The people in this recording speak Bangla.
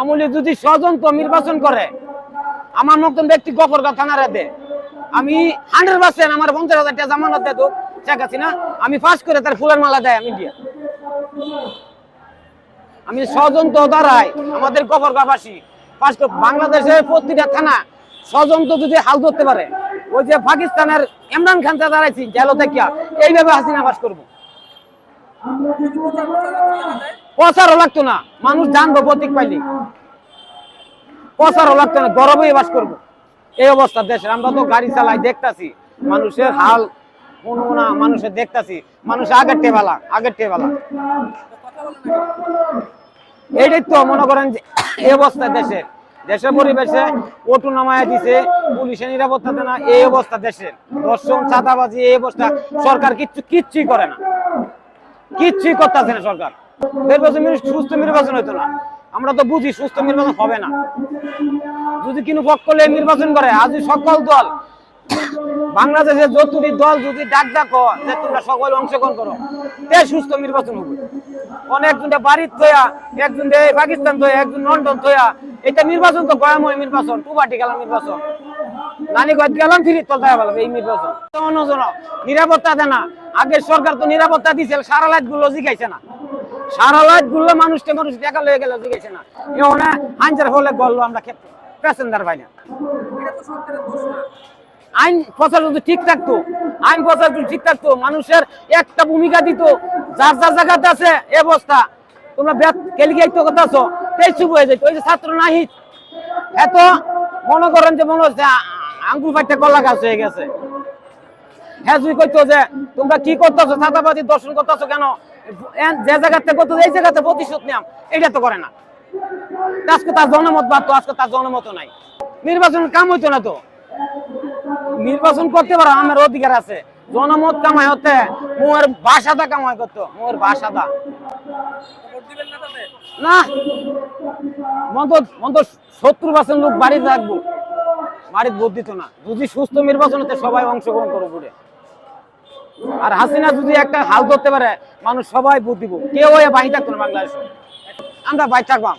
আমলি যদি স্বজন্ত নির্বাচন করে, আমার মতন ব্যক্তি গফরগাঁও থানার হাতে, আমি হান্ড্রেড পার্সেন্ট আমার পঞ্চাশ হাজার টাকা জামানত দেয় তো শেখ হাসিনা, আমি পাস করে তার ফুলের মালা দেয় আমি দিয়ে। আমি ষড়যন্ত্র দ্বারাই আমাদের গফরগাঁওবাসী করে বাংলাদেশের প্রতিটা থানা ষড়যন্ত্র যদি হাল ধরতে পারে, ওই যে পাকিস্তানের ইমরান খান দাঁড়াইছি জেলো থেকে এইভাবে হাসিনা পাস করব। প্রচারও লাগতো না, মানুষ জানব প্রতীক পাইলি। প্রচারও লাগতো না গরবেই বাস করব। এই অবস্থা দেশের, আমরা তো গাড়ি চালাই দেখতাছি, মানুষের হাল না, মানুষের দেখতাছি, মানুষ আগের টেবেলা আগের টেবেলা এইটাই তো মনে করেন যে এই অবস্থা দেশের। দেশের পরিবেশে ওটু নামায় দিছে পুলিশের নিরাপত্তা না, এই অবস্থা দেশের। দর্শন চাঁদাবাজি, এই অবস্থা সরকার কিচ্ছু কিচ্ছুই করে না। কিচ্ছুই করতেছে না সরকার। নির্বাচন সুস্থ নির্বাচন না। আমরা তো বুঝি সুস্থ নির্বাচন হবে না। যদি কোনো পক্ষ করলে নির্বাচন করে, আজ সকল দল বাংলাদেশের যতটি দল যদি ডাক ডাকো যে তোমরা সকল অংশগ্রহণ করো, তে সুস্থ নির্বাচন হবে। বাড়ির একজন পাকিস্তান থয়া একজন লন্ডন থয়া এটা নির্বাচন তো গয়াময় নির্বাচন টু পার্টি গেলাম নির্বাচন। গেলাম এই নিরাপত্তা দেয় না। আগের সরকার তো নিরাপত্তা দিছিল, সারা লাইটগুলো জিগাইছে না। সারা লাইটগুলো মানুষকে মানুষ দেখা লয়ে গেল জিগাইছে না। এখানে আনসার হলে গল্ল আমরা প্যাসেঞ্জার পাই না আইন প্রচার যদি ঠিক থাকতো আইন প্রচার যদি ঠিক থাকতো মানুষের একটা ভূমিকা দিত যার যার জায়গাতে আছে এ অবস্থা। তোমরা কেলিগাই তো কথা আছো তেই চুপ হয়ে যেত ওই যে ছাত্র নাহি এত মনে করেন যে মনে হচ্ছে আঙ্গুল ফাইটে কলা গাছ হয়ে গেছে। হ্যাঁ তুই কইতো যে তোমরা কি করতেছো ছাতাবাদী দর্শন করতেছো কেন? যে জায়গাতে করতো এই জায়গাতে প্রতিশোধ নিয়াম, এটা তো করে না। আজকে তার জনমত বাদ তো, আজকে তার জনমত নাই। নির্বাচন কাম হইতো না তো। নির্বাচন করতে পারো, আমার অধিকার আছে। জনমত কামাই হতে, মোর বাসাদা কামাই করতো, মোর বাসাদা। না মন্ত মন্ত সত্তর পার্সেন্ট লোক বাড়িতে থাকব। বাড়িতে ভোট দিত না। যদি সুস্থ নির্বাচন হতে সবাই অংশগ্রহণ করব আর হাসিনা যদি একটা হাল ধরতে পারে, মানুষ সবাই ভোট দিব। কেউ বাহি থাকতো না বাংলাদেশে। আমরা বাই থাকবাম।